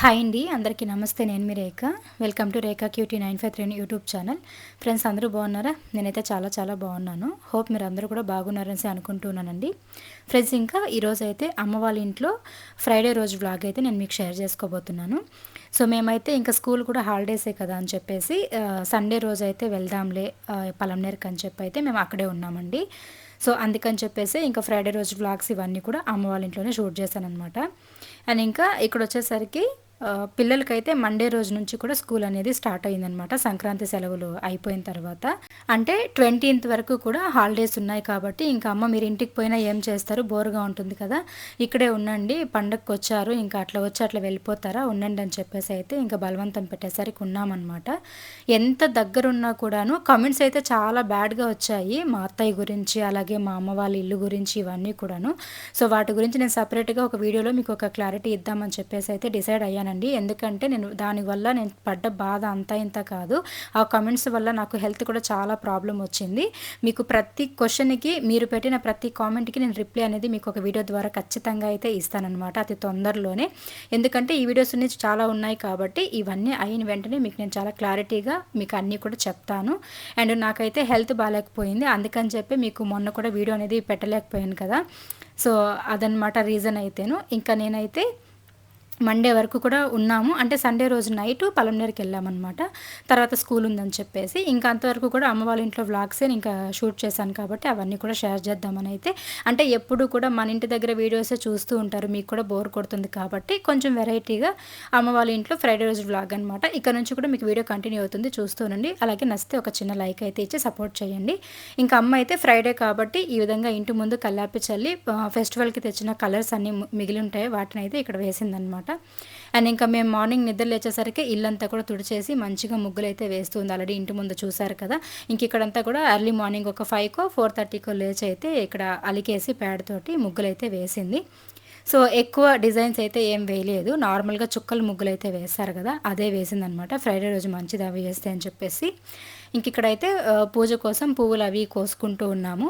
Hi అండి అందరికీ నమస్తే. నేను మీ Rekha. Welcome to Rekha cutie nine five three YouTube channel friends అందరూ బాగున్నారా? నేనైతే చాలా చాలా బాగున్నాను. హోప్ మీరు అందరూ కూడా బాగున్నారని అనుకుంటున్నానండి. ఫ్రెండ్స్ ఇంకా ఈరోజు అయితే అమ్మ వాళ్ళ ఇంట్లో ఫ్రైడే రోజు వ్లాగ్ అయితే నేను మీకు షేర్ చేసుకోబోతున్నాను. సో మేమైతే ఇంకా స్కూల్ కూడా హాలిడేసే కదా అని చెప్పేసి సండే రోజు అయితే వెళ్దాంలే పలంనేరుకు అని చెప్పి అయితే మేము అక్కడే ఉన్నామండి. సో అందుకని చెప్పేసి ఇంకా ఫ్రైడే రోజు వ్లాగ్స్ ఇవన్నీ కూడా అమ్మ వాళ్ళ ఇంట్లోనే షూట్ చేశాను అనమాట అండ్ ఇంకా ఇక్కడ వచ్చేసరికి పిల్లలకైతే మండే రోజు నుంచి కూడా స్కూల్ అనేది స్టార్ట్ అయిందనమాట సంక్రాంతి సెలవులు అయిపోయిన తర్వాత. అంటే ట్వంటీన్త్ వరకు కూడా హాలిడేస్ ఉన్నాయి కాబట్టి ఇంకా అమ్మ మీరు ఇంటికి పోయినా ఏం చేస్తారు? బోర్గా ఉంటుంది కదా. ఇక్కడే ఉండండి. పండగకి వచ్చారు. ఇంకా అట్లా వచ్చి అట్లా వెళ్ళిపోతారా? ఉండండి అని చెప్పేసి అయితే ఇంకా బలవంతం పెట్టేసరికి ఉన్నామన్నమాట. ఎంత దగ్గరున్నా కూడాను కమెంట్స్ అయితే చాలా బ్యాడ్గా వచ్చాయి. మా అత్తయ్య గురించి అలాగే మా అమ్మ వాళ్ళ ఇల్లు గురించి ఇవన్నీ కూడాను. సో వాటి గురించి నేను సపరేట్గా ఒక వీడియోలో మీకు ఒక క్లారిటీ ఇద్దామని చెప్పేసి అయితే డిసైడ్ అయ్యాను. చేశానండి ఎందుకంటే నేను దానివల్ల నేను పడ్డ బాధ అంతా ఇంత కాదు. ఆ కమెంట్స్ వల్ల నాకు హెల్త్ కూడా చాలా ప్రాబ్లం వచ్చింది. మీకు ప్రతి క్వశ్చన్కి మీరు పెట్టిన ప్రతి కామెంట్కి నేను రిప్లై అనేది మీకు ఒక వీడియో ద్వారా ఖచ్చితంగా అయితే ఇస్తానన్నమాట. అతి తొందరలోనే. ఎందుకంటే ఈ వీడియోస్ నుంచి చాలా ఉన్నాయి కాబట్టి ఇవన్నీ అయిన వెంటనే మీకు నేను చాలా క్లారిటీగా మీకు అన్నీ కూడా చెప్తాను. అండ్ నాకైతే హెల్త్ బాగాలేకపోయింది అందుకని చెప్పి మీకు మొన్న కూడా వీడియో అనేది పెట్టలేకపోయాను కదా. సో అదనమాట రీజన్ అయితేను. ఇంకా నేనైతే మండే వరకు కూడా ఉన్నాము. అంటే సండే రోజు నైట్ పలంనేరుకి వెళ్ళామన్నమాట. తర్వాత స్కూల్ ఉందని చెప్పేసి ఇంకా అంతవరకు కూడా అమ్మ వాళ్ళ ఇంట్లో వ్లాగ్సే ఇంకా షూట్ చేశాను కాబట్టి అవన్నీ కూడా షేర్ చేద్దామని అయితే. అంటే ఎప్పుడు కూడా మన ఇంటి దగ్గర వీడియోసే చూస్తూ ఉంటారు. మీకు కూడా బోర్ కొడుతుంది కాబట్టి కొంచెం వెరైటీగా అమ్మ వాళ్ళ ఇంట్లో ఫ్రైడే రోజు వ్లాగ్ అనమాట ఇక్కడ నుంచి కూడా మీకు వీడియో కంటిన్యూ అవుతుంది. చూస్తూనండి అలాగే నచ్చితే ఒక చిన్న లైక్ అయితే ఇచ్చి సపోర్ట్ చేయండి. ఇంకా అమ్మ అయితే ఫ్రైడే కాబట్టి ఈ విధంగా ఇంటి ముందు కల్లాపి చల్లి ఫెస్టివల్కి తెచ్చిన కలర్స్ అన్నీ మిగిలి ఉంటాయి. వాటిని అయితే ఇక్కడ వేసిందనమాట అనమాట అండ్ ఇంకా మేము మార్నింగ్ నిద్ర లేచేసరికి ఇల్లంతా కూడా తుడిచేసి మంచిగా ముగ్గులు అయితే వేస్తుంది ఆల్రెడీ ఇంటి ముందు చూసారు కదా. ఇంక ఇక్కడంతా కూడా ఎర్లీ మార్నింగ్ ఒక ఫైవ్కో ఫోర్ థర్టీకో లేచి అయితే ఇక్కడ అలికేసి ప్యాడ్తోటి ముగ్గులు అయితే వేసింది. సో ఎక్కువ డిజైన్స్ అయితే ఏం వేయలేదు. నార్మల్గా చుక్కలు ముగ్గులు అయితే వేస్తారు కదా అదే వేసిందనమాట ఫ్రైడే రోజు మంచిది అవి వేస్తే అని చెప్పేసి. ఇంక ఇక్కడైతే పూజ కోసం పువ్వులు అవి కోసుకుంటూ ఉన్నాము.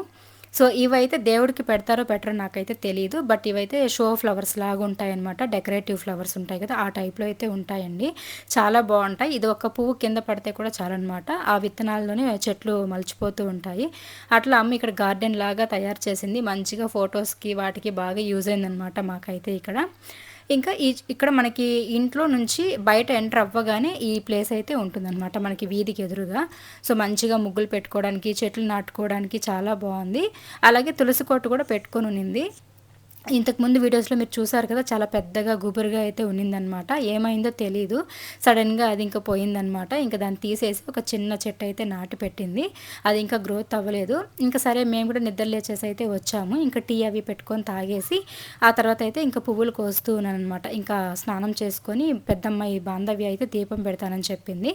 సో ఇవైతే దేవుడికి పెడతారో పెట్టరో నాకైతే తెలియదు బట్ ఇవైతే షో ఫ్లవర్స్ లాగా ఉంటాయన్నమాట. డెకరేటివ్ ఫ్లవర్స్ ఉంటాయి కదా ఆ టైప్లో అయితే ఉంటాయండి. చాలా బాగుంటాయి. ఇది ఒక పువ్వు కింద పడితే కూడా చాలన్నమాట. ఆ విత్తనాల్లోనే చెట్లు మలిచిపోతూ ఉంటాయి. అట్లా అమ్మ ఇక్కడ గార్డెన్ లాగా తయారు చేసింది. మంచిగా ఫొటోస్కి వాటికి బాగా యూజ్ అయిందనమాట మాకైతే ఇక్కడ. ఇంకా ఈ ఇక్కడ మనకి ఇంట్లో నుంచి బయట ఎంటర్ అవ్వగానే ఈ ప్లేస్ అయితే ఉంటుందన్నమాట మనకి వీధికి ఎదురుగా. సో మంచిగా ముగ్గులు పెట్టుకోవడానికి చెట్లు నాటుకోవడానికి చాలా బాగుంది. అలాగే తులసి కోట కూడా పెట్టుకొని ఉన్నింది ఇంతకుముందు వీడియోస్లో మీరు చూసారు కదా చాలా పెద్దగా గుబురుగా అయితే ఉన్నిందనమాట. ఏమైందో తెలియదు సడన్గా అది ఇంకా పోయిందనమాట. ఇంకా దాన్ని తీసేసి ఒక చిన్న చెట్టు అయితే నాటి పెట్టింది. అది ఇంకా గ్రోత్ అవ్వలేదు. ఇంకా సరే మేము కూడా నిద్ర లేచేసి అయితే వచ్చాము. ఇంకా టీ అవి పెట్టుకొని తాగేసి ఆ తర్వాత అయితే ఇంకా పువ్వులు కోస్తూ ఉన్నాను అనమాట ఇంకా స్నానం చేసుకొని పెద్దమ్మాయి బాంధవ్య అయితే దీపం పెడతానని చెప్పింది.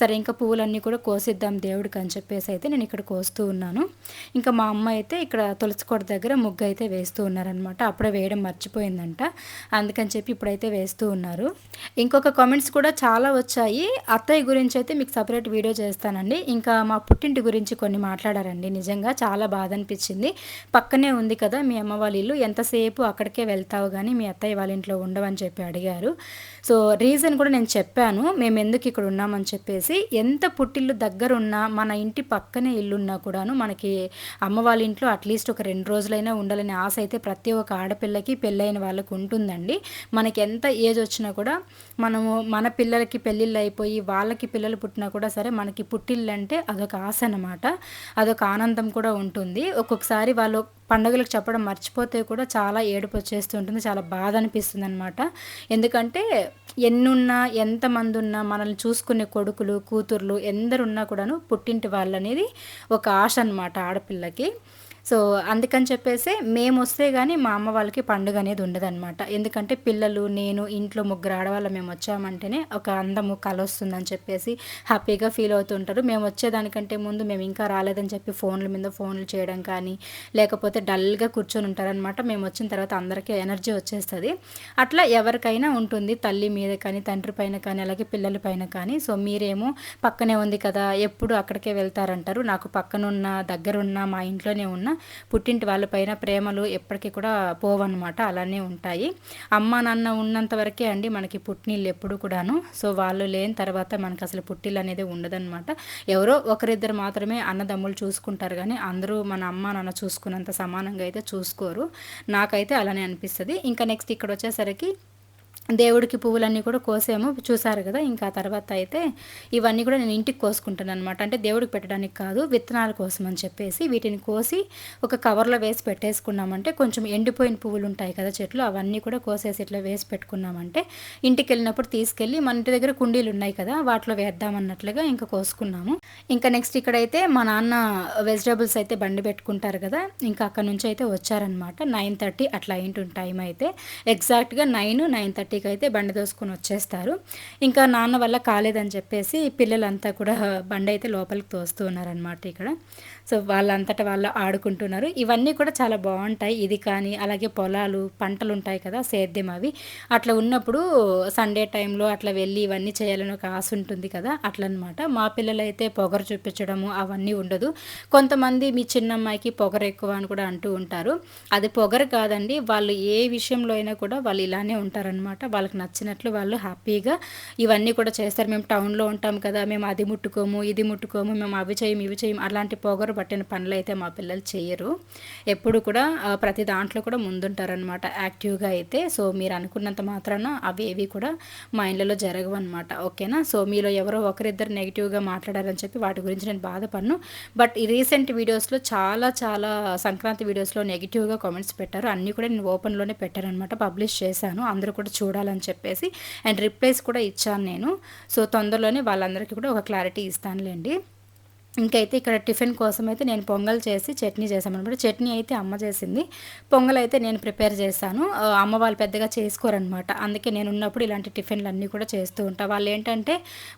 సరే ఇంకా పువ్వులన్నీ కూడా కోసిద్దాం దేవుడికి అని చెప్పేసి అయితే నేను ఇక్కడ కోస్తూ ఉన్నాను. ఇంకా మా అమ్మ అయితే ఇక్కడ తులసికోట దగ్గర ముగ్గు అయితే వేస్తూ ఉన్నారనమాట. అప్పుడే వేయడం మర్చిపోయిందంట. అందుకని చెప్పి ఇప్పుడైతే వేస్తూ ఉన్నారు. ఇంకొక కామెంట్స్ కూడా చాలా వచ్చాయి. అత్తయ్య గురించి అయితే మీకు సపరేట్ వీడియో చేస్తానండి. ఇంకా మా పుట్టింటి గురించి కొన్ని మాట్లాడారండి. నిజంగా చాలా బాధ అనిపించింది. పక్కనే ఉంది కదా మీ అమ్మ వాళ్ళ ఇల్లు. ఎంతసేపు అక్కడికే వెళ్తావు కానీ మీ అత్తయ్య వాళ్ళ ఇంట్లో ఉండవని చెప్పి అడిగారు. సో రీజన్ కూడా నేను చెప్పాను. మేము ఎందుకు ఇక్కడ ఉన్నామని చెప్పేసి. ఎంత పుట్టిల్లు దగ్గరున్నా మన ఇంటి పక్కనే ఇల్లున్నా కూడాను మనకి అమ్మ వాళ్ళ ఇంట్లో అట్లీస్ట్ ఒక రెండు రోజులైనా ఉండాలనే ఆశ అయితే ప్రతి ఒక్క ఆడపిల్లకి పెళ్ళైన వాళ్ళకు ఉంటుందండి. మనకి ఎంత ఏజ్ వచ్చినా కూడా మనము మన పిల్లలకి పెళ్ళిళ్ళు అయిపోయి వాళ్ళకి పిల్లలు పుట్టినా కూడా సరే మనకి పుట్టిళ్ళు అంటే అదొక ఆశ అనమాట అదొక ఆనందం కూడా ఉంటుంది. ఒక్కొక్కసారి వాళ్ళు పండుగలకు చెప్పడం మర్చిపోతే కూడా చాలా ఏడుపు వచ్చేస్తుంటుంది చాలా బాధ అనిపిస్తుంది అనమాట ఎందుకంటే ఎన్నున్నా ఎంతమంది ఉన్నా మనల్ని చూసుకునే కొడుకులు కూతుర్లు ఎందరున్నా కూడాను పుట్టింటి వాళ్ళు అనేది ఒక ఆశ అనమాట ఆడపిల్లకి. సో అందుకని చెప్పేసి మేము వస్తే కానీ మా అమ్మ వాళ్ళకి పండుగ అనేది ఉండదన్నమాట. ఎందుకంటే పిల్లలు నేను ఇంట్లో ముగ్గురు ఆడవాళ్ళ మేము వచ్చామంటేనే ఒక అందము కల వస్తుందని చెప్పేసి హ్యాపీగా ఫీల్ అవుతుంటారు. మేము వచ్చేదానికంటే ముందు మేము ఇంకా రాలేదని చెప్పి ఫోన్ల మీద ఫోన్లు చేయడం కానీ లేకపోతే డల్గా కూర్చొని ఉంటారనమాట మేము వచ్చిన తర్వాత అందరికీ ఎనర్జీ వచ్చేస్తుంది. అట్లా ఎవరికైనా ఉంటుంది తల్లి మీద కానీ తండ్రి పైన కానీ అలాగే పిల్లల పైన కానీ. సో మీరేమో పక్కనే ఉంది కదా ఎప్పుడు అక్కడికే వెళ్తారంటారు. నాకు పక్కనున్న దగ్గరున్న మా ఇంట్లోనే ఉన్న పుట్టింటి వాళ్ళపైన ప్రేమలు ఎప్పటికీ కూడా పోవన్నమాట. అలానే ఉంటాయి. అమ్మ నాన్న ఉన్నంత వరకే అండి మనకి పుట్టినీళ్ళు ఎప్పుడు కూడాను. సో వాళ్ళు లేని తర్వాత మనకు అసలు పుట్టిల్లు అనేది ఉండదన్నమాట. ఎవరో ఒకరిద్దరు మాత్రమే అన్నదమ్ములు చూసుకుంటారు కానీ అందరూ మన అమ్మ నాన్న చూసుకున్నంత సమానంగా అయితే చూసుకోరు. నాకైతే అలానే అనిపిస్తుంది. ఇంకా నెక్స్ట్ ఇక్కడ వచ్చేసరికి దేవుడికి పువ్వులన్నీ కూడా కోసాము. చూసారు కదా ఇంకా తర్వాత అయితే ఇవన్నీ కూడా నేను ఇంటికి కోసుకుంటాను అనమాట అంటే దేవుడికి పెట్టడానికి కాదు విత్తనాల కోసం అని చెప్పేసి వీటిని కోసి ఒక కవర్లో వేసి పెట్టేసుకున్నామంటే కొంచెం ఎండిపోయిన పువ్వులు ఉంటాయి కదా చెట్లు అవన్నీ కూడా కోసేసి ఇట్లా వేసి పెట్టుకున్నామంటే ఇంటికి వెళ్ళినప్పుడు తీసుకెళ్ళి మన ఇంటి దగ్గర కుండీలు ఉన్నాయి కదా వాటిలో వేద్దామన్నట్లుగా ఇంకా కోసుకున్నాము. ఇంకా నెక్స్ట్ ఇక్కడైతే మా నాన్న వెజిటేబుల్స్ అయితే బండి పెట్టుకుంటారు కదా ఇంకా అక్కడ నుంచి అయితే వచ్చారనమాట నైన్ థర్టీ అట్లా అయింటు టైం అయితే. ఎగ్జాక్ట్గా నైన్ నైన్ థర్టీ థర్టీకి అయితే బండి దోసుకొని వచ్చేస్తారు. ఇంకా నాన్న వల్ల కాలేదని చెప్పేసి పిల్లలంతా కూడా బండి అయితే లోపలికి తోస్తూ ఉన్నారనమాట ఇక్కడ. సో వాళ్ళంతట వాళ్ళు ఆడుకుంటున్నారు. ఇవన్నీ కూడా చాలా బాగుంటాయి. ఇది కానీ అలాగే పొలాలు పంటలు ఉంటాయి కదా సేద్యం అవి. అట్లా ఉన్నప్పుడు సండే టైంలో అట్లా వెళ్ళి ఇవన్నీ చేయాలని ఒక ఆశ ఉంటుంది కదా అట్లనమాట. మా పిల్లలైతే పొగరు చూపించడము అవన్నీ ఉండదు. కొంతమంది మీ చిన్నమ్మాయికి పొగరు ఎక్కువ అని కూడా అంటూ ఉంటారు. అది పొగరు కాదండి వాళ్ళు ఏ విషయంలో అయినా కూడా వాళ్ళు ఇలానే ఉంటారనమాట. వాళ్ళకి నచ్చినట్లు వాళ్ళు హ్యాపీగా ఇవన్నీ కూడా చేస్తారు. మేము టౌన్లో ఉంటాం కదా మేము అది ముట్టుకోము ఇది ముట్టుకోము మేము అవి చేయం ఇవి చేయం అలాంటి పొగరు పట్టిన పనులు అయితే మా పిల్లలు చేయరు. ఎప్పుడు కూడా ప్రతి దాంట్లో కూడా ముందుంటారనమాట యాక్టివ్గా అయితే. సో మీరు అనుకున్నంత మాత్రాన అవి ఏవి కూడా మా ఇండ్లలో జరగవు అనమాట ఓకేనా? సో మీలో ఎవరో ఒకరిద్దరు నెగిటివ్గా మాట్లాడారని చెప్పి వాటి గురించి నేను బాధపడను. బట్ ఈ రీసెంట్ వీడియోస్లో చాలా చాలా సంక్రాంతి వీడియోస్లో నెగిటివ్గా కామెంట్స్ పెట్టారు. అన్నీ కూడా నేను ఓపెన్లోనే పెట్టారనమాట పబ్లిష్ చేశాను. అందరూ కూడా చూడాలని చెప్పేసి. అండ్ రిప్లైస్ కూడా ఇచ్చాను నేను. సో తొందరలోనే వాళ్ళందరికీ కూడా ఒక క్లారిటీ ఇస్తానులేండి. ఇంకైతే ఇక్కడ టిఫిన్ కోసం అయితే నేను పొంగల్ చేసి చట్నీ చేశామన్నమాట. చట్నీ అయితే అమ్మ చేసింది. పొంగల్ అయితే నేను ప్రిపేర్ చేశాను. అమ్మ వాళ్ళు పెద్దగా చేసుకోరనమాట అందుకే నేను ఉన్నప్పుడు ఇలాంటి టిఫిన్లు అన్నీ కూడా చేస్తూ ఉంటాను వాళ్ళు ఏంటంటే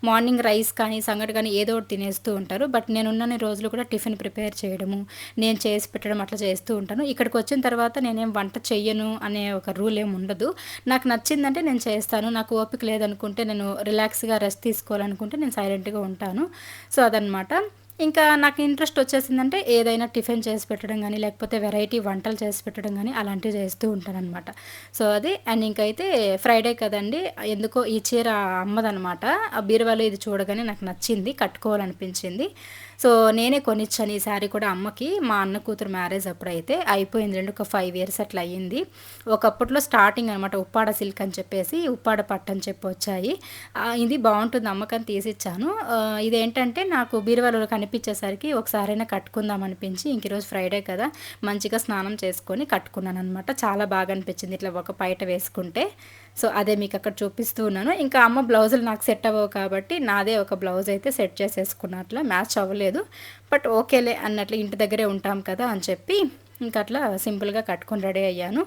మార్నింగ్ రైస్ కానీ సంగటి కానీ ఏదో ఒకటి తినేస్తూ ఉంటారు. బట్ నేను ఉన్న రోజులు కూడా టిఫిన్ ప్రిపేర్ చేయడము నేను చేసి పెట్టడం అట్లా చేస్తూ ఉంటాను. ఇక్కడికి వచ్చిన తర్వాత నేనేం వంట చెయ్యను అనే ఒక రూల్ ఏమి ఉండదు. నాకు నచ్చిందంటే నేను చేస్తాను. నాకు ఓపిక లేదనుకుంటే నేను రిలాక్స్గా రెస్ట్ తీసుకోవాలనుకుంటే నేను సైలెంట్గా ఉంటాను. సో అదనమాట ఇంకా నాకు ఇంట్రెస్ట్ వచ్చేసిందంటే ఏదైనా టిఫిన్ చేసి పెట్టడం కానీ లేకపోతే వెరైటీ వంటలు చేసి పెట్టడం కానీ అలాంటివి చేస్తూ ఉంటానన్నమాట. సో అది అండ్ ఇంకైతే ఫ్రైడే కదండి ఎందుకో ఈ చీర అమ్మదనమాట ఆ బీరువాలో ఇది చూడగానే నాకు నచ్చింది కట్టుకోవాలనిపించింది. సో నేనే కొనిచ్చాను ఈ శారీ కూడా అమ్మకి. మా అన్న కూతురు మ్యారేజ్ అప్పుడైతే అయిపోయింది. రెండు ఒక ఫైవ్ ఇయర్స్ అట్లా అయ్యింది. ఒకప్పట్లో స్టార్టింగ్ అనమాట ఉప్పాడ సిల్క్ అని చెప్పేసి ఉప్పాడ పట్టు అని చెప్పి వచ్చాయి. ఇది బాగుంటుంది అమ్మకని తీసిచ్చాను. ఇదేంటంటే నాకు బీరువాలో కనిపించేసరికి ఒకసారైనా కట్టుకుందాం అనిపించి ఇంక ఈరోజు ఫ్రైడే కదా మంచిగా స్నానం చేసుకొని కట్టుకున్నాను అనమాట చాలా బాగా అనిపించింది ఇట్లా ఒక పైట వేసుకుంటే. సో అదే మీకు అక్కడ చూపిస్తూ ఉన్నాను. ఇంకా అమ్మ బ్లౌజులు నాకు సెట్ అవ్వవు కాబట్టి నాదే ఒక బ్లౌజ్ అయితే సెట్ చేసేసుకున్నట్లు మ్యాచ్ అవ్వలేదు. బట్ ఓకేలే అన్నట్లు ఇంటి దగ్గరే ఉంటాం కదా అని చెప్పి ఇంకా అట్లా సింపుల్గా కట్టుకొని రెడీ అయ్యాను.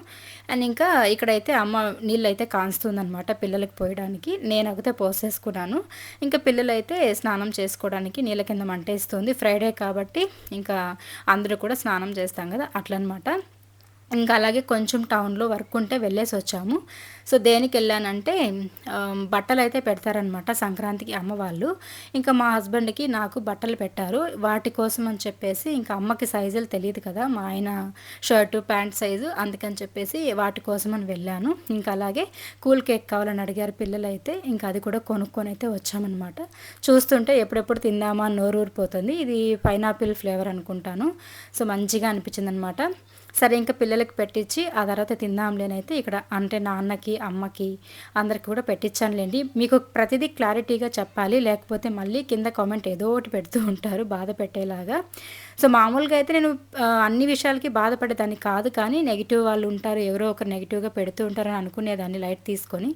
అండ్ ఇంకా ఇక్కడైతే అమ్మ నీళ్ళు అయితే కాన్స్తుందనమాట పిల్లలకి పోయడానికి. నేను అయితే పోసేసుకున్నాను. ఇంకా పిల్లలైతే స్నానం చేసుకోవడానికి నీళ్ళ కింద మంటేస్తుంది ఫ్రైడే కాబట్టి ఇంకా అందరూ కూడా స్నానం చేస్తాం కదా అట్లనమాట ఇంకా అలాగే కొంచెం టౌన్లో వర్క్ ఉంటే వెళ్ళేసి వచ్చాము. సో దేనికి వెళ్ళానంటే బట్టలు అయితే పెడతారనమాట సంక్రాంతికి అమ్మ వాళ్ళు. ఇంకా మా హస్బెండ్కి నాకు బట్టలు పెట్టారు. వాటి కోసం అని చెప్పేసి ఇంకా అమ్మకి సైజులు తెలియదు కదా మా ఆయన షర్టు ప్యాంట్ సైజు అందుకని చెప్పేసి వాటి కోసం అని వెళ్ళాను. ఇంకా అలాగే కూల్ కేక్ కావాలని అడిగారు పిల్లలు అయితే ఇంకా అది కూడా కొనుక్కొని అయితే వచ్చామన్నమాట. చూస్తుంటే ఎప్పుడెప్పుడు తిందామా నోరు ఊరిపోతుంది ఇది పైనాపిల్ ఫ్లేవర్ అనుకుంటాను. సో మంచిగా అనిపించింది అనమాట సరే ఇంకా పిల్లలకి పెట్టించి ఆ తర్వాత తిందాంలేనైతే ఇక్కడ అంటే నాన్నకి అమ్మకి అందరికి కూడా పెట్టించానులేండి మీకు ప్రతిదీ క్లారిటీగా చెప్పాలి లేకపోతే మళ్ళీ కింద కామెంట్ ఏదో ఒకటి పెడుతూ ఉంటారు బాధ పెట్టేలాగా. సో మామూలుగా అయితే నేను అన్ని విషయాలకి బాధపడేదాన్ని కాదు కానీ నెగిటివ్ వాళ్ళు ఉంటారు ఎవరో ఒకరు నెగిటివ్గా పెడుతూ ఉంటారని అనుకునేదాన్ని లైట్ తీసుకొని.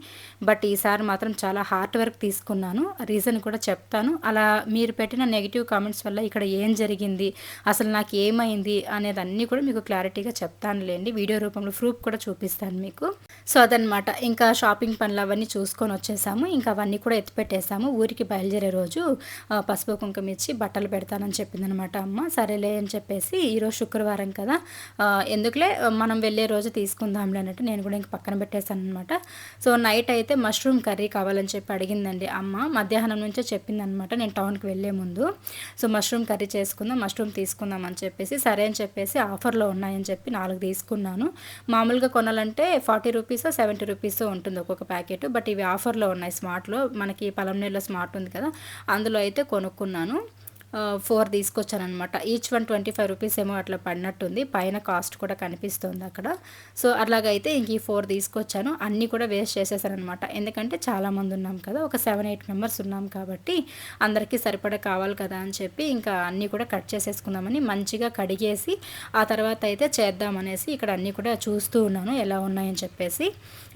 బట్ ఈసారి మాత్రం చాలా హార్డ్ వర్క్ తీసుకున్నాను. రీజన్ కూడా చెప్తాను. అలా మీరు పెట్టిన నెగిటివ్ కామెంట్స్ వల్ల ఇక్కడ ఏం జరిగింది అసలు నాకు ఏమైంది అనేది అన్నీ కూడా మీకు క్లారిటీగా చెప్తానులేండి. వీడియో రూపంలో ప్రూఫ్ కూడా చూపిస్తాను మీకు. సో అదనమాట ఇంకా షాపింగ్ పనులు అవన్నీ చూసుకొని వచ్చేసాము. ఇంకా అవన్నీ కూడా ఎత్తిపెట్టేసాము. ఊరికి బయలుదేరే రోజు పసుపు కుంకుమ ఇచ్చి బట్టలు పెడతానని చెప్పిందనమాట అమ్మ. సరే సరేలే అని చెప్పేసి ఈరోజు శుక్రవారం కదా. ఎందుకులే మనం వెళ్ళే రోజు తీసుకుందాంలే అన్నట్టు నేను కూడా ఇంక పక్కన పెట్టేశాను అనమాట సో నైట్ అయితే మష్రూమ్ కర్రీ కావాలని చెప్పి అడిగిందండి అమ్మ. మధ్యాహ్నం నుంచే చెప్పిందనమాట నేను టౌన్కి వెళ్ళే ముందు. సో మష్రూమ్ కర్రీ చేసుకుందాం మష్రూమ్ తీసుకుందాం అని చెప్పేసి సరే అని చెప్పేసి ఆఫర్లో ఉన్నాయని చెప్పి నాలుగు తీసుకున్నాను. మామూలుగా కొనాలంటే ఫార్టీ రూపీస్ సెవెంటీ రూపీస్ ఉంటుంది ఒక్కొక్క ప్యాకెట్ బట్ ఇవి ఆఫర్లో ఉన్నాయి స్మార్ట్లో. మనకి పలంనేరులో స్మార్ట్ ఉంది కదా అందులో అయితే కొనుక్కున్నాను. Four తీసుకొచ్చానమాట each one twenty five rupees ఏమో అట్లా పడినట్టుంది. పైన కాస్ట్ కూడా కనిపిస్తుంది అక్కడ. సో అలాగైతే ఇంక ఈ ఫోర్ తీసుకొచ్చాను. అన్నీ కూడా వేస్ట్ చేసేసానమాట ఎందుకంటే చాలామంది ఉన్నాం కదా ఒక సెవెన్ ఎయిట్ మెంబర్స్ ఉన్నాం కాబట్టి అందరికీ సరిపడా కావాలి కదా అని చెప్పి ఇంకా అన్నీ కూడా కట్ చేసేసుకుందామని మంచిగా కడిగేసి ఆ తర్వాత అయితే చేద్దామనేసి ఇక్కడ అన్నీ కూడా చూస్తూ ఉన్నాను ఎలా ఉన్నాయని చెప్పేసి.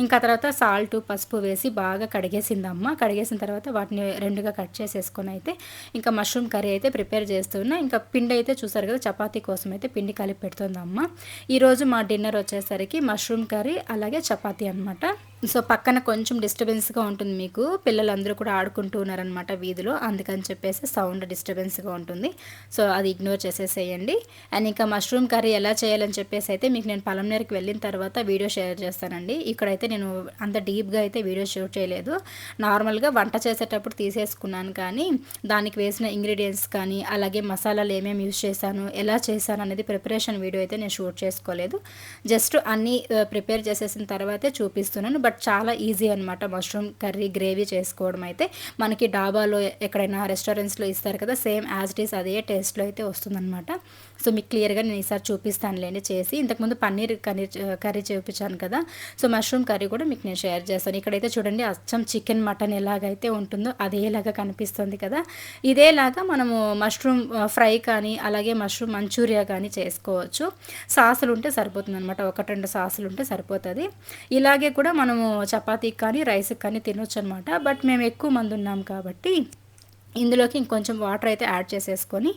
ఇంకా తర్వాత సాల్ట్ పసుపు వేసి బాగా కడిగేసిందమ్మ కడిగేసిన తర్వాత వాటిని రెండుగా కట్ చేసేసుకొని అయితే ఇంకా మష్రూమ్ కర్రీ అయితే ప్రిపేర్ చేస్తున్నా. ఇంకా పిండి అయితే చూసారు కదా చపాతీ కోసం అయితే పిండి కలిపి పెడుతుంది అమ్మ ఈరోజు మా డిన్నర్ వచ్చేసరికి మష్రూమ్ కర్రీ అలాగే చపాతీ అనమాట సో పక్కన కొంచెం డిస్టర్బెన్స్గా ఉంటుంది మీకు. పిల్లలందరూ కూడా ఆడుకుంటూ ఉన్నారనమాట వీధిలో. అందుకని చెప్పేసి సౌండ్ డిస్టర్బెన్స్గా ఉంటుంది. సో అది ఇగ్నోర్ చేసేసేయండి. అండ్ ఇంకా మష్రూమ్ కర్రీ ఎలా చేయాలని చెప్పేసి అయితే మీకు నేను పలంనేరుకి వెళ్ళిన తర్వాత వీడియో షేర్ చేస్తానండి. ఇక్కడైతే నేను అంత డీప్గా అయితే వీడియో షూట్ చేయలేదు. నార్మల్గా వంట చేసేటప్పుడు తీసేసుకున్నాను కానీ దానికి వేసిన ఇంగ్రీడియంట్స్ కానీ అలాగే మసాలాలు ఏమేమి యూజ్ చేశాను ఎలా చేశాను అనేది ప్రిపరేషన్ వీడియో అయితే నేను షూట్ చేసుకోలేదు. జస్ట్ అన్నీ uh, ప్రిపేర్ చేసేసిన తర్వాతే చూపిస్తున్నాను. బట్ బట్ చాలా ఈజీ అనమాట మష్రూమ్ కర్రీ గ్రేవీ చేసుకోవడం అయితే. మనకి డాబాలో ఎక్కడైనా రెస్టారెంట్స్లో ఇస్తారు కదా సేమ్ యాజ్ ఇట్ ఈస్ అదే టేస్ట్లో అయితే వస్తుందన్నమాట. సో మీకు క్లియర్గా నేను ఈసారి చూపిస్తానులేండి చేసి ఇంతకుముందు పన్నీర్ కర్రీ కర్రీ చూపించాను కదా సో మష్రూమ్ కర్రీ కూడా మీకు నేను షేర్ చేస్తాను. ఇక్కడైతే చూడండి అచ్చం చికెన్ మటన్ ఎలాగైతే ఉంటుందో అదేలాగా కనిపిస్తుంది కదా. ఇదేలాగా మనము మష్రూమ్ ఫ్రై కానీ అలాగే మష్రూమ్ మంచూరియా కానీ చేసుకోవచ్చు. సాసులు ఉంటే సరిపోతుంది అనమాట ఒకటి రెండు సాసులు ఉంటే సరిపోతుంది. ఇలాగే కూడా మనము మనము చపాతీకి కానీ రైస్కి కానీ తినొచ్చు అనమాట బట్ మేము ఎక్కువ మంది ఉన్నాం కాబట్టి ఇందులోకి ఇంకొంచెం వాటర్ అయితే యాడ్ చేసేసుకొని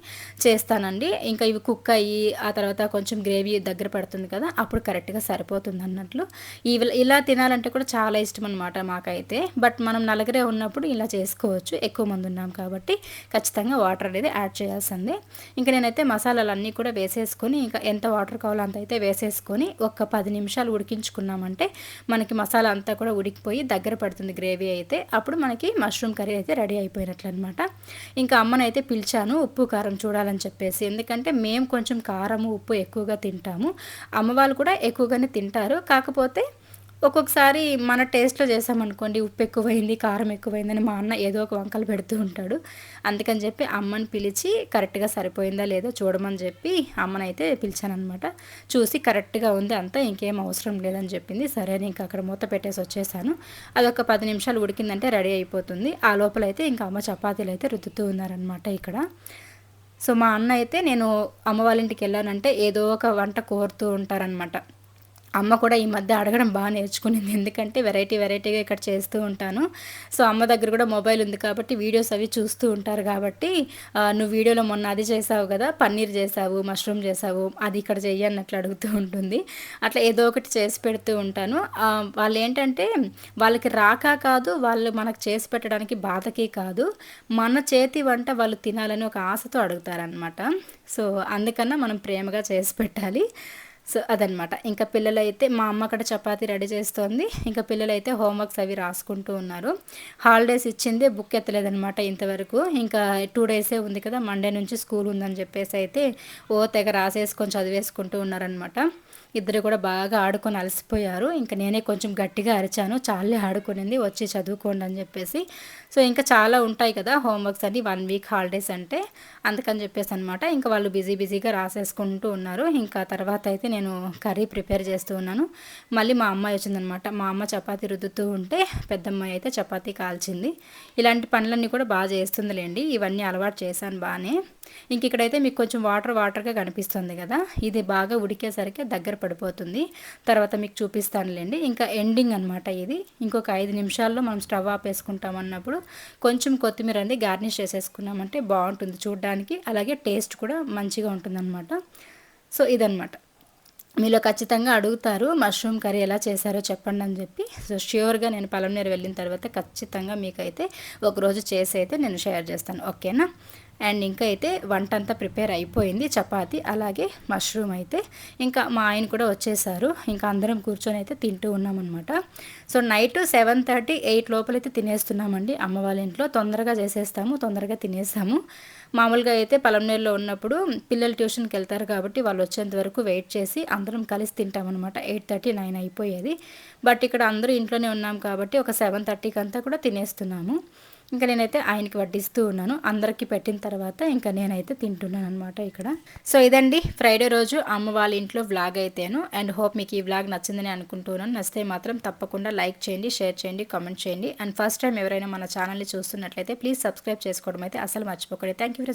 చేస్తానండి. ఇంకా ఇవి కుక్ అయ్యి ఆ తర్వాత కొంచెం గ్రేవీ దగ్గర పడుతుంది కదా అప్పుడు కరెక్ట్గా సరిపోతుంది అన్నట్లు. ఇవి ఇలా తినాలంటే కూడా చాలా ఇష్టం అనమాట మాకైతే. బట్ మనం నలుగురే ఉన్నప్పుడు ఇలా చేసుకోవచ్చు. ఎక్కువ మంది ఉన్నాం కాబట్టి ఖచ్చితంగా వాటర్ అనేది యాడ్ చేయాల్సిందే. ఇంకా నేనైతే మసాలాలన్నీ కూడా వేసేసుకొని ఇంకా ఎంత వాటర్ కావాలో అంత అయితే వేసేసుకొని ఒక పది నిమిషాలు ఉడికించుకున్నామంటే మనకి మసాలా అంతా కూడా ఉడికిపోయి దగ్గర పడుతుంది గ్రేవీ అయితే. అప్పుడు మనకి మష్రూమ్ కర్రీ అయితే రెడీ అయిపోయినట్లు అనమాట ఇంకా అమ్మనైతే పిలిచాను ఉప్పు కారం చూడాలని చెప్పేసి. ఎందుకంటే మేము కొంచెం కారము ఉప్పు ఎక్కువగా తింటాము. అమ్మ వాళ్ళు కూడా ఎక్కువగానే తింటారు. కాకపోతే ఒక్కొక్కసారి మన టేస్ట్లో చేసామనుకోండి ఉప్పు ఎక్కువైంది కారం ఎక్కువైందని మా అన్న ఏదో ఒక వంకలు పెడుతూ ఉంటాడు. అందుకని చెప్పి అమ్మని పిలిచి కరెక్ట్గా సరిపోయిందా లేదో చూడమని చెప్పి అమ్మనైతే పిలిచానమాట చూసి కరెక్ట్గా ఉంది అంతా ఇంకేం అవసరం లేదని చెప్పింది. సరే ఇంకా అక్కడ మూత పెట్టేసి వచ్చేసాను. అదొక పది నిమిషాలు ఉడికిందంటే రెడీ అయిపోతుంది. ఆ లోపలైతే ఇంకా అమ్మ చపాతీలు అయితే రుద్దుతూ ఉన్నారనమాట ఇక్కడ. సో మా అన్న అయితే నేను అమ్మ వాళ్ళ ఇంటికి వెళ్ళానంటే ఏదో ఒక వంట కోరుతూ ఉంటారనమాట అమ్మ కూడా ఈ మధ్య అడగడం బాగా నేర్చుకునింది. ఎందుకంటే వెరైటీ వెరైటీగా ఇక్కడ చేస్తూ ఉంటాను. సో అమ్మ దగ్గర కూడా మొబైల్ ఉంది కాబట్టి వీడియోస్ అవి చూస్తూ ఉంటారు కాబట్టి నువ్వు వీడియోలో మొన్న అది చేసావు కదా పన్నీర్ చేసావు మష్రూమ్ చేసావు అది ఇక్కడ చెయ్యి అన్నట్లు అడుగుతూ ఉంటుంది. అట్లా ఏదో ఒకటి చేసి పెడుతూ ఉంటాను. వాళ్ళు ఏంటంటే వాళ్ళకి రాక కాదు వాళ్ళు మనకు చేసి పెట్టడానికి బాధకి కాదు మన చేతి వంట వాళ్ళు తినాలని ఒక ఆశతో అడుగుతారనమాట సో అందుకన్నా మనం ప్రేమగా చేసి పెట్టాలి. సో అదనమాట ఇంకా పిల్లలైతే మా అమ్మ అక్కడ చపాతీ రెడీ చేస్తోంది. ఇంకా పిల్లలైతే హోంవర్క్స్ అవి రాసుకుంటూ ఉన్నారు. హాలిడేస్ ఇచ్చిందే బుక్ ఎత్తలేదనమాట ఇంతవరకు. ఇంకా టూ డేసే ఉంది కదా మండే నుంచి స్కూల్ ఉందని చెప్పేసి అయితే ఓ తెగ రాసేసుకొని చదివేసుకుంటూ ఉన్నారనమాట ఇద్దరు కూడా బాగా ఆడుకొని అలసిపోయారు. ఇంకా నేనే కొంచెం గట్టిగా అరిచాను. చాలే ఆడుకునింది వచ్చి చదువుకోండి అని చెప్పేసి. సో ఇంకా చాలా ఉంటాయి కదా హోంవర్క్స్ అని వన్ వీక్ హాలిడేస్ అంటే అందుకని చెప్పేసి అనమాట ఇంకా వాళ్ళు బిజీ బిజీగా రాసేసుకుంటూ ఉన్నారు. ఇంకా తర్వాత అయితే నేను కర్రీ ప్రిపేర్ చేస్తూ ఉన్నాను. మళ్ళీ మా అమ్మాయి వచ్చిందనమాట మా అమ్మ చపాతీ రుద్దుతూ ఉంటే పెద్దమ్మాయి అయితే చపాతీ కాల్చింది. ఇలాంటి పనులన్నీ కూడా బాగా చేస్తుందిలేండి. ఇవన్నీ అలవాటు చేశాను బాగానే. ఇంక ఇక్కడైతే మీకు కొంచెం వాటర్ వాటర్గా కనిపిస్తుంది కదా. ఇది బాగా ఉడికేసరికి దగ్గర పడిపోతుంది. తర్వాత మీకు చూపిస్తానులేండి. ఇంకా ఎండింగ్ అనమాట ఇది. ఇంకొక ఐదు నిమిషాల్లో మనం స్టవ్ ఆపేసుకుంటాం అన్నప్పుడు కొంచెం కొత్తిమీర అనేది గార్నిష్ చేసేసుకున్నామంటే బాగుంటుంది చూడడానికి. అలాగే టేస్ట్ కూడా మంచిగా ఉంటుందన్నమాట. సో ఇదనమాట మీలో ఖచ్చితంగా అడుగుతారు మష్రూమ్ కర్రీ ఎలా చేశారో చెప్పండి అని చెప్పి. సో ష్యూర్గా నేను పలంనేరు వెళ్ళిన తర్వాత ఖచ్చితంగా మీకైతే ఒకరోజు చేసి అయితే నేను షేర్ చేస్తాను. ఓకేనా? అండ్ ఇంకా అయితే వంట అంతా ప్రిపేర్ అయిపోయింది చపాతి అలాగే మష్రూమ్ అయితే. ఇంకా మా ఆయన కూడా వచ్చేసారు ఇంకా అందరం కూర్చొని అయితే తింటూ ఉన్నామన్నమాట. So night seven thirty eight లోపలైతే తినేస్తున్నామండి. అమ్మ వాళ్ళ ఇంట్లో తొందరగా చేసేస్తాము తొందరగా తినేసాము మామూలుగా అయితే పలంనేరులో ఉన్నప్పుడు పిల్లలు ట్యూషన్కి వెళ్తారు కాబట్టి వాళ్ళు వచ్చేంత వరకు వెయిట్ చేసి అందరం కలిసి తింటామన్నమాట. ఎయిట్ థర్టీ నైన్ అయిపోయేది. బట్ ఇక్కడ అందరూ ఇంట్లోనే ఉన్నాం కాబట్టి ఒక సెవెన్ థర్టీకి అంతా కూడా తినేస్తున్నాము. ఇంకా నేనైతే ఆయనకి వడ్డిస్తూ ఉన్నాను. అందరికీ పెట్టిన తర్వాత ఇంకా నేనైతే తింటున్నాను అనమాట ఇక్కడ. సో ఇదండి ఫ్రైడే రోజు అమ్మ వాళ్ళ ఇంట్లో వ్లాగ్ అయితేను. అండ్ హోప్ మీకు ఈ వ్లాగ్ నచ్చిందని అనుకుంటున్నాను నచ్చితే మాత్రం తప్పకుండా లైక్ చేయండి షేర్ చేయండి కామెంట్ చేయండి. అండ్ ఫస్ట్ టైం ఎవరైనా మన ఛానల్ని చూస్తున్నట్లయితే ప్లీజ్ సబ్స్క్రైబ్ చేసుకోవడం అయితే అసలు మర్చిపోకండి. Thank you